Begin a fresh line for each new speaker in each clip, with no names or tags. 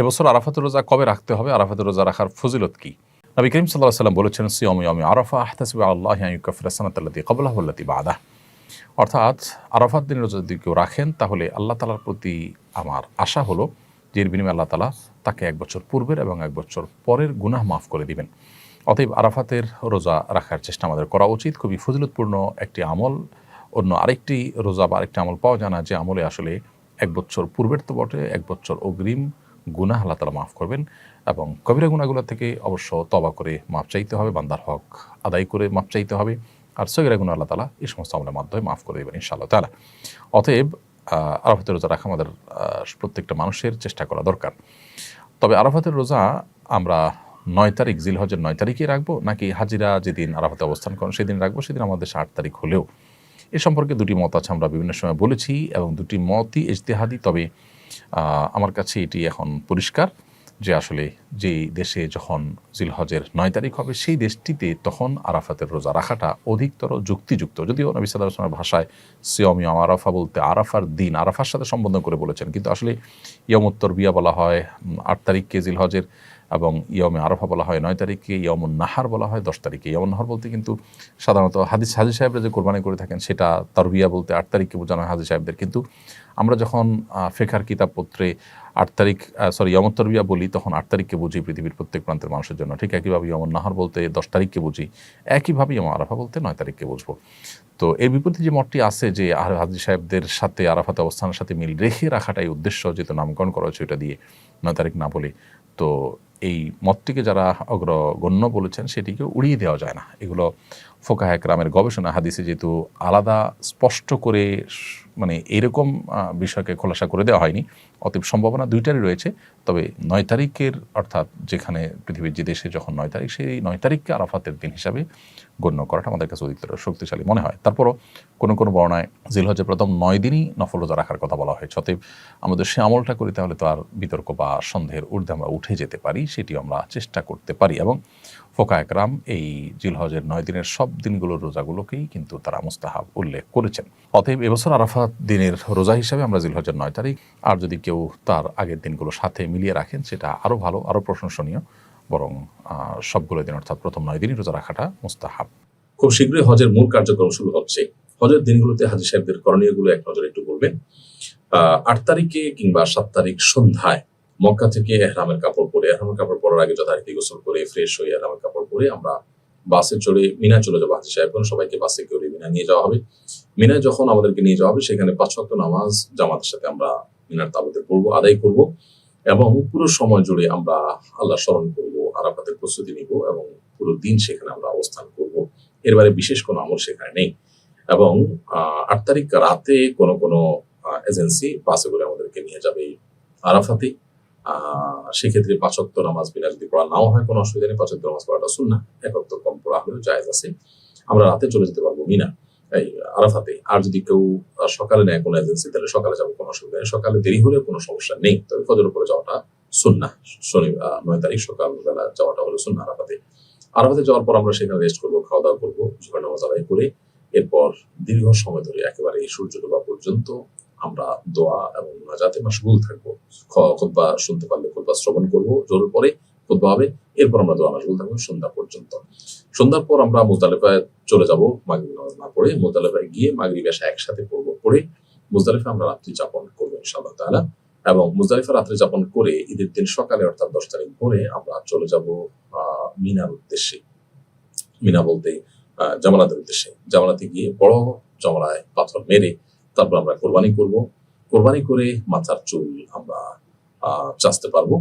এবছর আরাফাতের রোজা কবে রাখতে হবে? আরাফাতের রোজা রাখার ফজিলত কি? নবী করিম সাল্লাহ সাল্লাম বলেছেন, সিয়ম ইয়মি আরাফা আহতাসিব আল্লাহ ইউকাফিরাসানাতাল্লাতি কবলাহ আল্লাতি বাদা অর্থাৎ আরাফাত দিনের রোজা যদি কেউ রাখেন, তাহলে আল্লাহ তালার প্রতি আমার আশা হলো যে এর বিনিময়ে আল্লাহ তালা তাকে এক বছর পূর্বের এবং এক বছর পরের গুনাহ মাফ করে দিবেন। অতএব আরাফাতের রোজা রাখার চেষ্টা আমাদের করা উচিত। খুবই ফজিলতপূর্ণ একটি আমল। অন্য আরেকটি রোজা বা আরেকটি আমল পাওয়া যায় না, যে আমলে আসলে এক বছর পূর্বের তো বটে, এক বছর অগ্রিম গুনাহ আল্লাহ তালা মাফ করবেন এবং কবিরা গুণাগুলো থেকে অবশ্য তবা করে মাপ চাইতে হবে, বান্দার হক আদায় করে মাপ চাইতে হবে আর সগিরা গুণ আল্লাহ তালা এই সমস্ত আমলের মাধ্যমে মাফ করে দেবেন ইনশাআল্লাহ তালা অতএব আরাফাতের রোজা রাখা আমাদের প্রত্যেকটা মানুষের চেষ্টা করা দরকার। তবে আরাফাতের রোজা আমরা নয় তারিখ জিল হজের নয় তারিখে রাখব নাকি হাজিরা যেদিন আরাফাতে অবস্থান করেন সেদিন রাখব? সেদিন আমাদের আট তারিখ হলেও। এ সম্পর্কে দুটি মত আছে, আমরা বিভিন্ন সময় বলেছি এবং দুটি মতই ইজতেহাদি। তবে আমার কাছে এটি এখন পরিষ্কার যে আসলে যেই দেশে যখন জিলহজের নয় তারিখ হবে, সেই দেশটিতে তখন আরাফাতের রোজা রাখাটা অধিকতর যুক্তিযুক্ত। যদিও নবী সাল্লাহ আসলামের ভাষায় সিয়মি আরাফা বলতে আরাফার দিন, আরাফার সাথে সম্বোধন করে বলেছেন। কিন্তু আসলে ইয়মোত্তর বিয়া বলা হয় আট তারিখকে জিলহজের এবং ইয়মে আরফা বলা হয় নয় তারিখে ইয়মুন নাহার বলা হয় দশ তারিখে ইয়মুন নাহার বলতে কিন্তু সাধারণত হাদিস হাজি সাহেবরা যে কোরবানি করে থাকেন সেটা তারবিয়া বলতে আট তারিখকে বোঝানো হয় হাজি সাহেবদের। কিন্তু আমরা যখন ফেখার কিতাবপত্রে আট তারিখ সরি ইয়মত তরবিয়া বলি, তখন আট তারিখকে বুঝি পৃথিবীর প্রত্যেক প্রান্তের মানুষের জন্য। ঠিক একইভাবে ইয়মন নাহার বলতে দশ তারিখকে বুঝি, একইভাবে ইয়ম আরাফা বলতে নয় তারিখকে বুঝব। তো এর বিপরীতে যে মতটি আছে যে আর হাজি সাহেবদের সাথে আরাফাতে অবস্থানের সাথে মিল রেখে রাখাটাই উদ্দেশ্য, যেহেতু নামকরণ করা হয়েছে ওইটা দিয়ে নয় তারিখ না বলে, তো এই মতটিকে যারা অগ্রগণ্য বলেছেন সেটিকে উড়িয়ে দেওয়া যায় না। এগুলো ফোকা একরামের গবেষণা হাদিসে যেহেতু আলাদা স্পষ্ট করে মানে এরকম বিষয়কে খোলাসা করে দেওয়া হয়নি, অতএব সম্ভাবনা দুইটারই রয়েছে। তবে নয় তারিখের অর্থাৎ যেখানে পৃথিবীর যে দেশে যখন নয় তারিখ, সেই নয় তারিখকে আরাফাতের দিন হিসাবে গণ্য করাটা আমাদের কাছে অধিকতর শক্তিশালী মনে হয়। তারপরও কোনো কোনো বর্ণায় জিলহজের প্রথম নয় দিনই নফল রোজা রাখার কথা বলা হয়েছে। অতএব আমাদের সে আমলটা করি, তাহলে তো আর বিতর্ক বা সন্দেহের ঊর্ধ্বে আমরা উঠে যেতে পারি সেটি আমরা চেষ্টা করতে পারি। এবং ফোকা একরাম এই জিলহজের নয় দিনের সব দিনগুলোর রোজাগুলোকেই কিন্তু তারা মুস্তাহাব উল্লেখ করেছেন। অতএব এবছর আরাফাত দিনের রোজা হিসাবে আমরা জিলহজের নয় তারিখ আর যদি কেউ তার আগের দিনগুলো সাথে মিলিয়ে রাখেন, সেটা আরও ভালো আরও প্রশংসনীয়, বরং সবগুলো দিন অর্থাৎ প্রথম নয় দিনই রোজা রাখাটা মুস্তাহাব।
খুব শীঘ্রই হজের মূল কার্যক্রম শুরু হচ্ছে। হজের দিনগুলোতে হাজি সাহেবদের করণীয়গুলো এক নজরে একটু বলবেন। আট তারিখে কিংবা সাত তারিখ সন্ধ্যায় মক্কা থেকে এহরামের কাপড় পরে, এহরামের কাপড় পরার আগে যথারীতি গোসল করে ফ্রেশ হয়ে এহরামের কাপড় পরে আমরা বাসে চড়ে মিনা চলে যাব হাজি সাহেব সবাইকে বাসে করে মিনা নিয়ে যাওয়া হবে। মিনায় যখন আমাদেরকে নিয়ে যাওয়া হবে, সেখানে পাঁচ ওয়াক্ত নামাজ জামাতের সাথে আমরা মিনার তাবুতে পড়ব, আদায় করব এবং পুরো সময় জুড়ে আমরা আল্লাহ স্মরণ করব, আরাফাতের প্রস্তুতি নিব এবং পুরো দিন সেখানে আমরা অবস্থান করব। এর বিশেষ কোনো আমল সেখানে নেই এবং আট তারিখ রাতে কোনো কোনো এজেন্সি বাসে করে আমাদেরকে নিয়ে যাবে আরাফাতে। সেক্ষেত্রে পাঁচক্ত নামাজ বিনা যদি পড়া নাও হয়, কোনো অসুবিধা নেই। পাঁচক্ত নামাজ পড়াটা শুন না একত্র কম পড়া হলেও জায়েজ আছে। আমরা রাতে চলে যেতে পারব মিনা, এই আরাফাতে। আর যদি কেউ সকালে নেয় কোনো এজেন্সি তাহলে সকালে যাব, কোনো অসুবিধা নেই। সকালে দেরি হলে কোনো সমস্যা নেই। তবে ফজর উপরে যাওয়াটা সুন্না শনি নয় তারিখ সকালবেলা যাওয়াটা হলো সুন্না আরাফাতে। আরাফাতে যাওয়ার পর আমরা সেখানে রেস্ট করব খাওয়া দাওয়া করব জোগাড় নামাজ আদায় করে। এরপর দীর্ঘ সময় ধরে একেবারে এই সূর্য ডোবা পর্যন্ত আমরা দোয়া এবং নাজাতে মাসগুল থাকব। খুতবা শুনতে পারলে খুতবা শ্রবণ করব জোর পরে খুতবা হবে, এরপর আমরা দোয়া মাসগুল থাকব সন্ধ্যা পর্যন্ত। সন্ধ্যার পর আমরা মুজদালিফায় চলে যাব, মাগরিব নামাজ না পড়ে মুজদালিফায় গিয়ে মাগরিব এসে একসাথে পড়ব, পড়ে মুজদালিফা আমরা রাত্রি যাপন করব ইনশাআল্লাহ তাআলা। এবং মুজদালিফা রাত্রি যাপন করে ঈদের দিন সকালে অর্থাৎ দশ তারিখ ভোরে আমরা চলে যাব মিনার উদ্দেশ্যে। মিনা বলতে জামালাতের উদ্দেশ্যে। জামালাতে গিয়ে বড় জমলায় পাথর মেরে তারপর আমরা কোরবানি করব। কোরবানি করে মাথার চুল আমরা চাচতে পারব।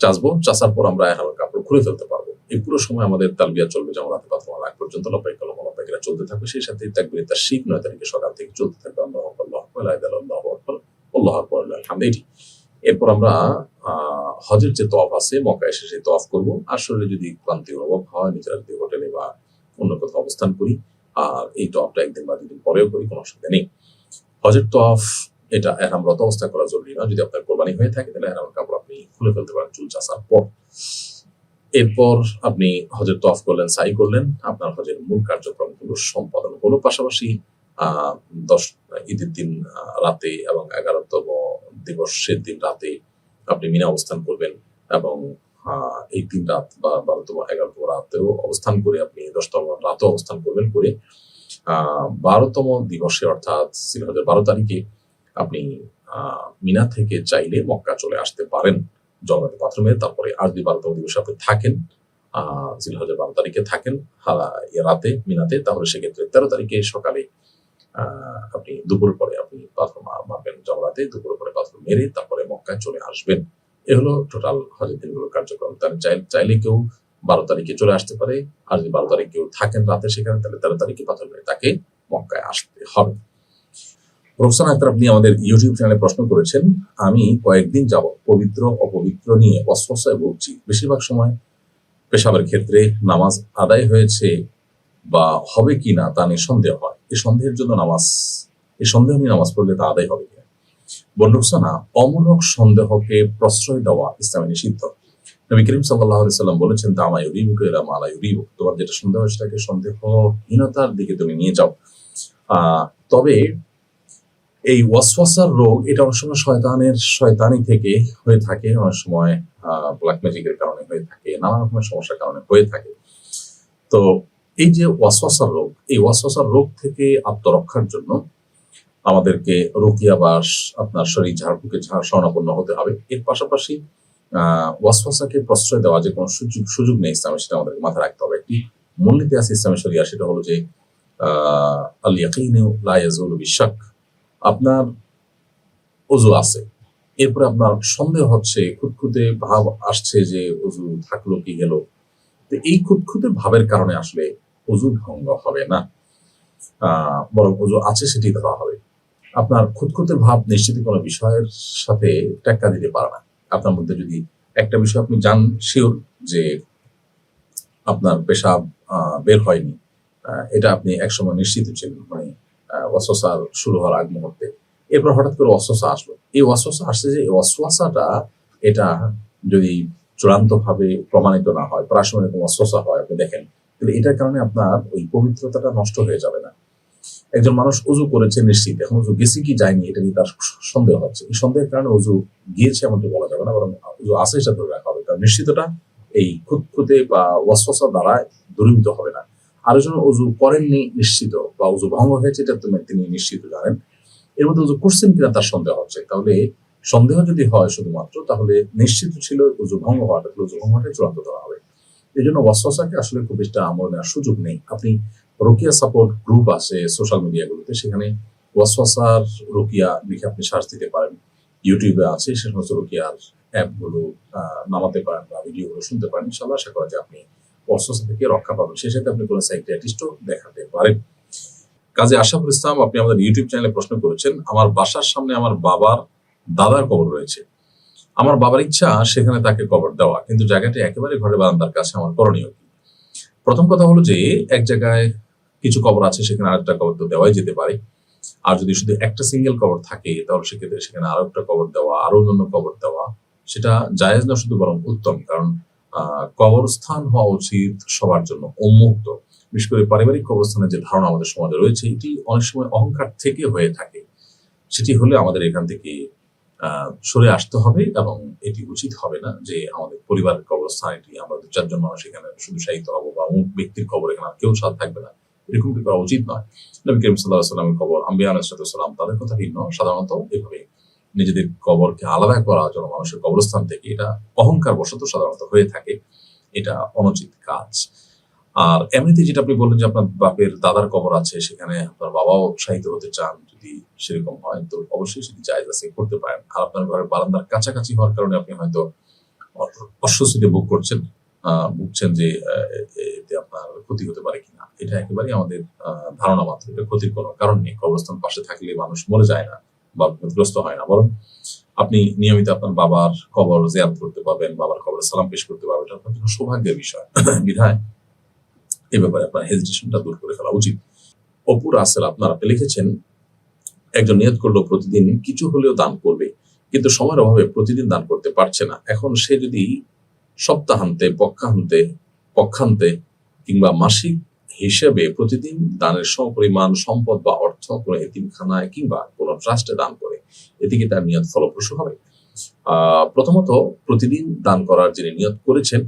চাচবো চাচার পর আমরা এখন কাপড় খুলে ফেলতে পারব। এই পুরো সময় আমাদের তালবিয়া চলবে জামালাতে পাথর মারা আগ পর্যন্ত লব্বাই কলম চলতে থাকবে। সেই সাথে তাকবির তার শিখ নয় তারিখে সকাল থেকে চলতে থাকবে। আল্লাহ আল্লাহু আকবার, আল্লাহু এটি এরপর আমরা হজের যে তফ আছে মক্কা এসে সেই তফ করব। আর শরীরে যদি ক্লান্তি অনুভব হয় নিজের যদি হোটেলে বা অন্য কোথাও অবস্থান করি আর এই টপটা একদিন বা দুদিন পরেও করি কোনো অসুবিধা নেই। হজের টফ এটা এরাম রত অবস্থা করা জরুরি না। যদি আপনার কোরবানি হয়ে থাকে, তাহলে এরাম কাপড় আপনি খুলে ফেলতে পারেন চুল চাষার পর। এরপর আপনি হজের তফ করলেন, সাই করলেন। আপনার হজের মূল কার্যক্রমগুলো সম্পাদন হলো। পাশাপাশি দশ, ঈদের দিন রাতে এবং এগারোতম দিবসের দিন রাতে আপনি মিনা অবস্থান করবেন এবং এই তিন রাত বা বারোতম, এগারোতম রাতেও অবস্থান করে আপনি দশতম রাতেও অবস্থান করবেন করে বারোতম দিবসে, অর্থাৎ সিলহজের বারো তারিখে আপনি মিনা থেকে চাইলে মক্কা চলে আসতে পারেন জগন্নাথ পাথর মেরে তারপরে আর যদি বারোতম দিবসে আপনি থাকেন জিলহজের বারো তারিখে থাকেন রাতে, মিনাতে। তাহলে সেক্ষেত্রে তেরো তারিখে সকালে আপনি দুপুর পরে আপনি পাথর মারবেন জগরাতে দুপুর পরে পাথর মেরে তারপরে মক্কায় চলে আসবেন। এ হলো টোটাল হজের দিনগুলো কার্যক্রম। তার চাইলে কেউ বারো তারিখে চলে আসতে পারে। আর যদি বারো তারিখ কেউ থাকেন রাতে সেখানে, তাহলে তেরো তারিখে পাথর মেরে তাকে মক্কায় আসতে হবে। রোকসান আক্তার, আপনি আমাদের ইউটিউব চ্যানেলে প্রশ্ন করেছেন, আমি কয়েকদিন যাব পবিত্র, অপবিত্র নিয়ে অস্বস্থায় ভুগছি বেশিরভাগ সময় পেশাবের ক্ষেত্রে নামাজ আদায় হয়েছে বা হবে কি না তা নিয়ে সন্দেহ হয়। এই সন্দেহের জন্য নামাজ এই সন্দেহ নিয়ে নামাজ পড়লে তা আদায় হবে কিনা? বন্ডুকসানা অমূলক সন্দেহকে প্রশ্রয় দেওয়া ইসলামে নিষিদ্ধ। নবী করিম সাল্লাহ সাল্লাম বলেছেন তা আমায় ইউরিবুকে এরা মালা ইউরিব তোমার যেটা সন্দেহ সেটাকে সন্দেহহীনতার দিকে তুমি নিয়ে যাও। তবে এই ওয়াসওয়াসার রোগ, এটা অনেক সময় শয়তানের, শয়তানি থেকে হয়ে থাকে, অনেক সময় ব্ল্যাক ম্যাজিকের কারণে হয়ে থাকে, নানা রকমের সমস্যার কারণে হয়ে থাকে। তো এই যে ওয়াসওয়াসার রোগ, এই ওয়াসওয়াসার রোগ থেকে আত্মরক্ষার জন্য আমাদেরকে রোকিয়া বা আপনার শরীর ঝাড়ফুঁকে ঝাড় স্বর্ণাপন্ন হতে হবে। এর পাশাপাশি ওয়াসওয়াসাকে প্রশ্রয় দেওয়া যে কোনো সুযোগ সুযোগ নেই ইসলামে, সেটা আমাদেরকে মাথায় রাখতে হবে। একটি মূলনীতি আছে ইসলামের শরিয়া, সেটা হলো যে আল ইয়াকিনু লা আপনার অজু আছে। এরপরে আপনার সন্দেহ হচ্ছে, খুঁতখুঁতে ভাব আসছে যে অজু থাকল কি গেল। তো এই খুঁতখুঁতে ভাবের কারণে আসলে অজু ভঙ্গ হবে না। বরং অজু আছে সেটি ধরা হবে। আপনার খুঁতখুঁতে ভাব নিশ্চিত কোনো বিষয়ের সাথে টেক্কা দিতে পারে না। আপনার মধ্যে যদি একটা বিষয় আপনি জান শিওর যে আপনার পেশাব বের হয়নি এটা আপনি একসময় নিশ্চিত ছিলেন মানে ওয়াসওয়াসার শুরু হওয়ার আগ মুহূর্তে। এরপর হঠাৎ করে ওয়াসওয়াসা আসলো। এই ওয়াসওয়াসা আসছে যে ওয়াসওয়াসাটা এটা যদি চূড়ান্ত ভাবে প্রমাণিত না হয়, প্রাসঙ্গিক এরকম ওয়াসওয়াসা হয়, আপনি দেখেন, তাহলে এটার কারণে আপনার ওই পবিত্রতাটা নষ্ট হয়ে যাবে না। একজন মানুষ উজু করেছে নিশ্চিত। এখন উজু গেছে কি যায়নি, এটা নিয়ে তার সন্দেহ হচ্ছে। এই সন্দেহের কারণে উজু গিয়েছে এমনটি বলা যাবে না, বরং উজু আছে সেটা ধরে রাখা হবে। কারণ নিশ্চিতটা এই খুঁতখুঁতে বা ওয়াসওয়াসা দ্বারা দূরীভূত হবে না। আরেকজন উজু করেননি নিশ্চিত বা উজু ভঙ্গ হয়েছে, এটা তুমি তিনি নিশ্চিত জানেন। এর মধ্যে উজু করছেন কিনা তার সন্দেহ হচ্ছে। তাহলে সন্দেহ যদি হয় শুধুমাত্র, তাহলে নিশ্চিত ছিল উজু ভঙ্গ হওয়াটা উজু ভঙ্গ হওয়াটা চূড়ান্ত ধরা হবে। এই জন্য ওয়াসওয়াসাকে আসলে খুব বেশি আমল নেওয়ার সুযোগ নেই। আপনি রোকিয়া সাপোর্ট গ্রুপ আছে সোশ্যাল মিডিয়াগুলোতে সেখানে ওয়াসওয়াসার রোকিয়া লিখে আপনি সার্চ দিতে পারেন। ইউটিউবে আছে সে সমস্ত রোকিয়ার অ্যাপগুলো নামাতে পারেন বা ভিডিওগুলো শুনতে পারেন। ইনশাল্লাহ আশা করা যায় আপনি ওয়াসওয়াসা থেকে রক্ষা পাবেন। সেই সাথে আপনি কোনো সাইকিয়াট্রিস্টও দেখাতে পারেন। কাজে আশাফুল ইসলাম, আপনি আমাদের ইউটিউব চ্যানেলে প্রশ্ন করেছেন, আমার বাসার সামনে আমার বাবার দাদার কবর রয়েছে। আমার বাবার ইচ্ছা সেখানে তাকে কবর দেওয়া, কিন্তু জায়গাটি একেবারে ঘরের বারান্দার কাছে, আমার করণীয় কি? প্রথম কথা হলো যে, এক জায়গায় কিছু কবর আছে, সেখানে আরেকটা কবর তো দেওয়াই যেতে পারে। আর যদি শুধু একটা সিঙ্গেল কবর থাকে, তাহলে সেক্ষেত্রে সেখানে আরও একটা কবর দেওয়া, আরও অন্যান্য কবর দেওয়া, সেটা জায়েজ না শুধু বরং উত্তম। কারণ কবরস্থান হওয়া উচিত সবার জন্য উন্মুক্ত। বিশেষ করে পারিবারিক কবরস্থানের যে ধারণা আমাদের সমাজে রয়েছে, এটি অনেক সময় অহংকার থেকে হয়ে থাকে। সেটি হলে আমাদের এখান থেকে সরে আসতে হবে এবং এটি উচিত হবে না যে আমাদের পরিবারের কবরস্থান এটি, আমরা দু চারজন মানুষ এখানে শুধু সাহিত্য হব বা অমুক ব্যক্তির খবর এখানে কেউ সাথ থাকবে না। এরকমটি করা উচিত নয়। নবী করিম সাল্লাহ সাল্লামের খবর আম্বিয়া আলাইসালাম তাদের কথা ভিন্ন। সাধারণত এভাবে নিজেদের কবরকে আলাদা করা জন্য মানুষের কবরস্থান থেকে এটা অহংকার বশত সাধারণত হয়ে থাকে, এটা অনুচিত কাজ। আর এমনিতে যেটা আপনি বললেন যে আপনার বাপের দাদার কবর আছে, সেখানে আপনার বাবাও উৎসাহিত হতে চান যদি সেরকম হয়, তো অবশ্যই সেটি জায়জ আছে করতে পারেন। আর আপনার ঘরের বারান্দার কাছাকাছি হওয়ার কারণে আপনি হয়তো অস্বস্তিতে ভোগ করছেন। ভুগছেন যে এতে আপনার ক্ষতি হতে পারে কিনা। এটা একেবারেই আমাদের ধারণা মাত্র। এটা ক্ষতির কোনো কারণ নেই। কবরস্থান পাশে থাকলে মানুষ মরে যায় না বা বিপদগ্রস্ত হয় না। বরং আপনি নিয়মিত আপনার বাবার কবর জিয়ারত করতে পারবেন, বাবার কবরে সালাম পেশ করতে পারবেন। এটা আপনার সৌভাগ্যের বিষয়, বিধায়। এ ব্যাপারে আপনার হেজিটেশনটা দূর করে ফেলা উচিত। অপুর আসেল আপনারা আপনি লিখেছেন, একজন নিয়ত করল প্রতিদিন কিছু হলেও দান করবে। কিন্তু সময়ের অভাবে প্রতিদিন দান করতে পারছে না। এখন সে যদি সপ্তাহান্তে, পক্ষান্তে পক্ষান্তে কিংবা মাসিক হিসেবে প্রতিদিন দানের সমপরিমাণ সম্পদ বা অর্থ কোনো এতিমখানায় কিংবা কোনো ট্রাস্টে দান করে। এতে কি তার নিয়ত ফলপ্রসূ হবে। প্রথমত প্রতিদিন দান করার যিনি নিয়ত করেছেন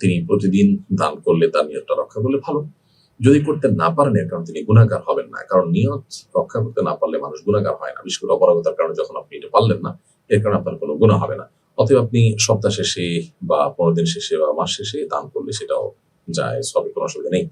তিনি প্রতিদিন দান করলে তার নিয়তটা রক্ষা করলে ভালো। যদি করতে না পারেন, এর কারণে তিনি গুণাগার হবেন না। কারণ নিয়ত রক্ষা করতে না পারলে মানুষ গুণাগার হয় না। বিশেষ করে অপারগতার কারণে যখন আপনি এটা পারলেন না, এর কারণে আপনার কোনো গুণা হবে না। অতএব আপনি সপ্তাহ শেষে বা পনেরো দিন শেষে বা মাস শেষে দান করলে সেটাও যায়, সবই কোনো অসুবিধা নেই।